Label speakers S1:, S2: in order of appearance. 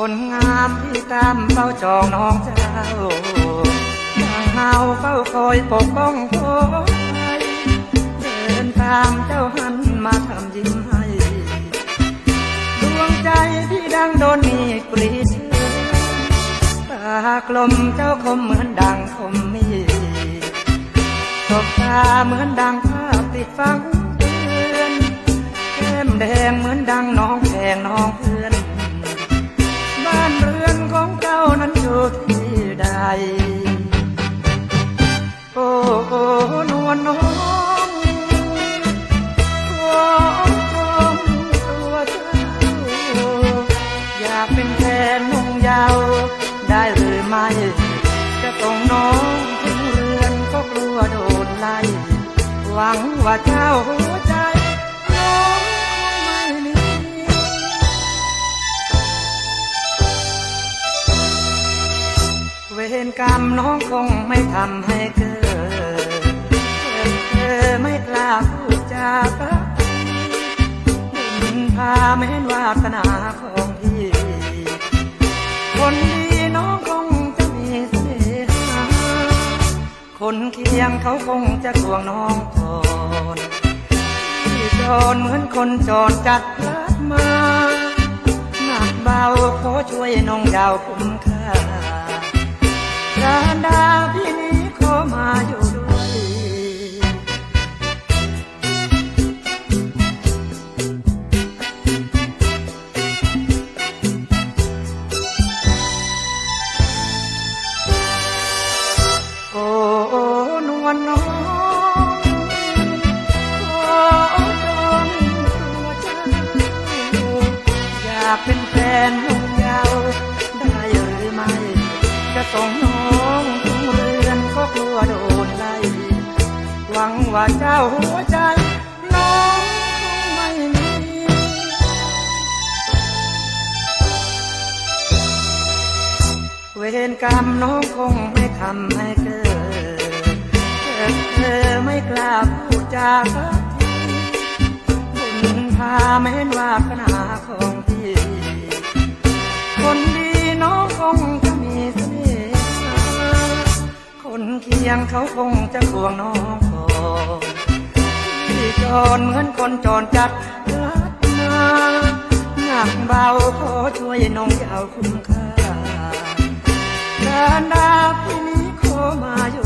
S1: คนงามที่ตามเฝ้าจองน้องเจ้าดังเฮาเฝ้าคอยปกป้องคอยเดินตามเจ้าหันมาทำยิ้มให้ดวงใจพี่ดังโดนมีกรีดเชือตากลมเจ้าคมเหมือนดังคมมีตบตาเหมือนดังภาพติดฟัง น้องขอจมตัวเจ้าอยากเป็นแฟนนุ่งยาว ได้หรือไม่ จะต้องน้องถึงเรือนก็กลัวโดนไล่ หวังว่าเจ้าหัวใจน้องคงไม่มีเวรกรรมน้องคงไม่ทำให้เกิด อไม่กล้าพูดจากทีบุญพาแม้นวาสนาของพี่ คนดีน้องคงจะมีเสน่หาคนเคียงเขาคงจะทวงน้องก่อนที่จรเหมือนคนจรจัดรักมาหนักเบาขอช่วยน้องยาวคุ้มค่าการดา วลน้องขอจองตัวเจ้าอยากเป็นแฟนยงยาวได้หรือไม่ จะส่งน้องถึงเรือนก็กลัวโดนไล่หวังว่าเจ้าหัวใจน้องคงไม่มีเวรกรรมน้องคงไม่ทำให้เกิด ลาพูดจากคุณพาไม่เห็นว่าขนาของพี่ คนดีน้องคงจะมีเสน่ห์คนเคียงเขาคงจะควงน้องก่อนพี่จรเหมือนคนจอนจัดรัดมาหนักเบาขอช่วยน้องยาวคุ้มค่าการดาพี่นี้ขอมาอยู่